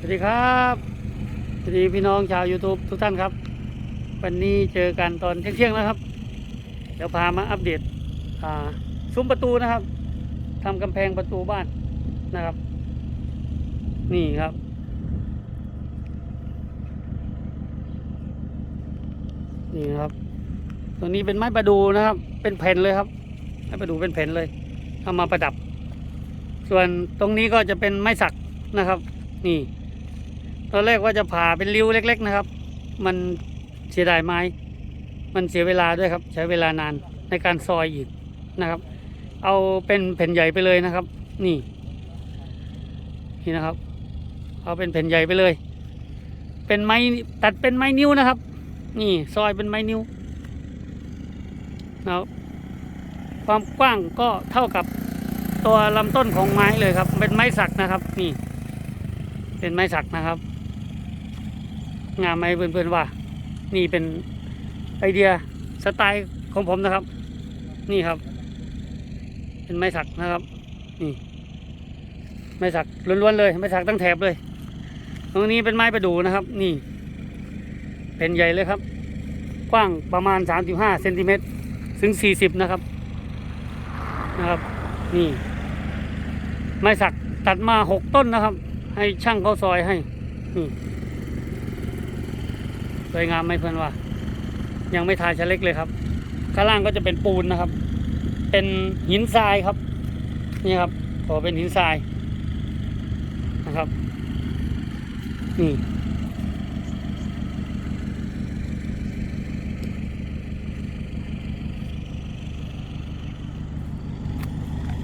สวัสดีครับสวัสดีพี่น้องชาว YouTube ทุกท่านครับ วันนี้เจอกันตอนเที่ยงๆแล้วครับ เดี๋ยวพามาอัปเดตซุ้มประตูนะครับทำกำแพงประตูบ้านนะครับ นี่ครับ นี่ครับตัวนี้เป็นไม้ประดูนะครับ เป็นแผ่นเลยครับไม้ประดูเป็นแผ่นเลยเอามาประดับ ส่วนตรงนี้ก็จะเป็นไม้สักนะครับ นี่ ตอนแรกว่าจะผ่าเป็นริ้วเล็ก ๆ นะครับ มันเสียดายไม้ มันเสียเวลาด้วยครับ ใช้เวลานานในการซอยอีกนะครับ เอาเป็นแผ่นใหญ่ไปเลยนะครับ นี่ นี่นะครับ เอาเป็นแผ่นใหญ่ไปเลย เป็นไม้ตัดเป็นไม้นิ้วนะครับ นี่ซอยเป็นไม้นิ้วนะครับความกว้างก็เท่ากับตัวลำต้นของไม้เลยครับ เป็นไม้สักนะครับ นี่ เป็นไม้สักนะครับ งามไหมเพื่อนๆว่า นี่เป็นไอเดียสไตล์ของผมนะครับ นี่ครับ เป็นไม้สักนะครับ นี่ ไม้สักล้วนๆเลยไม้สักตั้งแถบเลย ตรงนี้เป็นไม้ประดู่นะครับ นี่ เป็นใหญ่เลยครับ กว้างประมาณ 35เซนติเมตรถึง 40 นะครับ นะครับ นี่ ไม้สักตัดมา 6 ต้นนะครับ ให้ช่างเขาซอยให้นี่ สวยงามไหมเพื่อนว่า ยังไม่ทาชะเล็กเลยครับ ข้างล่างก็จะเป็นปูนนะครับ เป็นหินทรายครับ นี่ครับขอเป็นหินทรายนะครับ นี่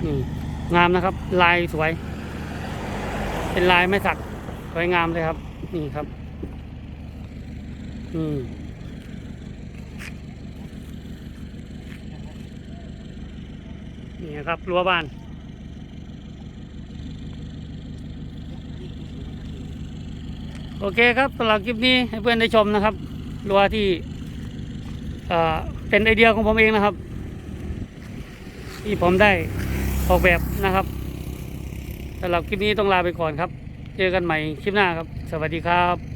นี่งามนะครับ ลายสวย เป็นลายไม้สักสวยงามเลยครับ นี่ครับ นี่นี่ครับรั้วบ้านโอเคครับสำหรับคลิปนี้ให้เพื่อนได้ชมนะครับรั้วที่เอ่อเป็นไอเดียของผมเองนะครับ ที่ผมได้ออกแบบนะครับสำหรับคลิปนี้ต้องลาไปก่อนครับ เจอกันใหม่คลิปหน้าครับ สวัสดีครับ